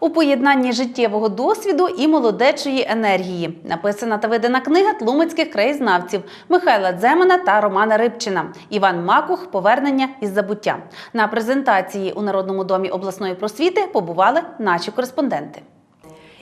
У поєднанні життєвого досвіду і молодечої енергії написана та видана книга тлумицьких краєзнавців Михайла Дземана та Романа Рибчина. Іван Макух Повернення із забуття. На презентації у Народному домі обласної просвіти побували наші кореспонденти.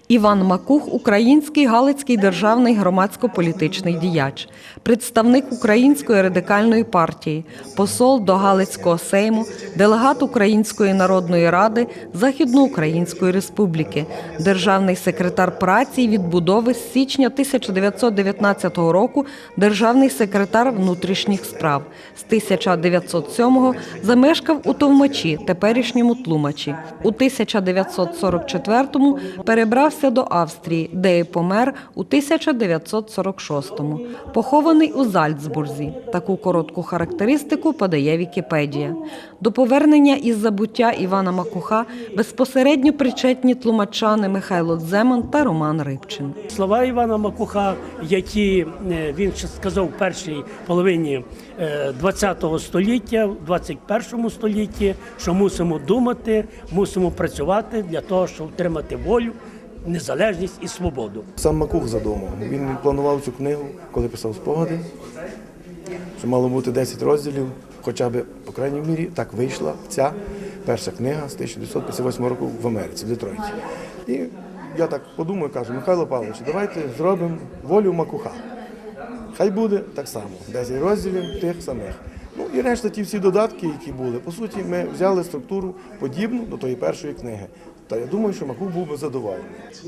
Іван Макух український галицький державний громадсько-політичний діяч, представник Української радикальної партії, посол до Галицького сейму, делегат Української народної ради Західноукраїнської республіки, державний секретар праці і відбудови з січня 1919 року, державний секретар внутрішніх справ. З 1907-го замешкав у Товмачі, теперішньому Тлумачі. У 1944-му перебрався до Австрії, де і помер у 1946-му. Похований у Зальцбурзі. Таку коротку характеристику подає Вікіпедія. До повернення із забуття Івана Макуха безпосередньо причетні тлумачани Михайло Дземан та Роман Рибчин. Слова Івана Макуха, які е, він сказав в першій половині ХХ століття, в 21 столітті, що мусимо думати, мусимо працювати для того, щоб отримати волю, незалежність і свободу. Сам Макух задумав. Він планував цю книгу, коли писав спогади, що мало бути 10 розділів, хоча б, по крайній мірі, так вийшла ця перша книга з 1958 року в Америці, в Детройті. І я так подумав, кажу, Михайло Павлович, давайте зробимо волю Макуха. Хай буде так само, 10 розділів тих самих. Ну і решта ті всі додатки, які були. По суті, ми взяли структуру подібну до тої першої книги. Та я думаю, що Макух був би задоволений.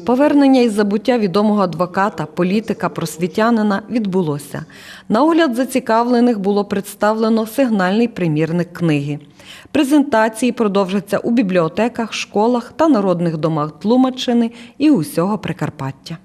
Повернення із забуття відомого адвоката, політика, просвітянина відбулося. На огляд зацікавлених було представлено сигнальний примірник книги. Презентації продовжаться у бібліотеках, школах та народних домах Тлумаччини і усього Прикарпаття.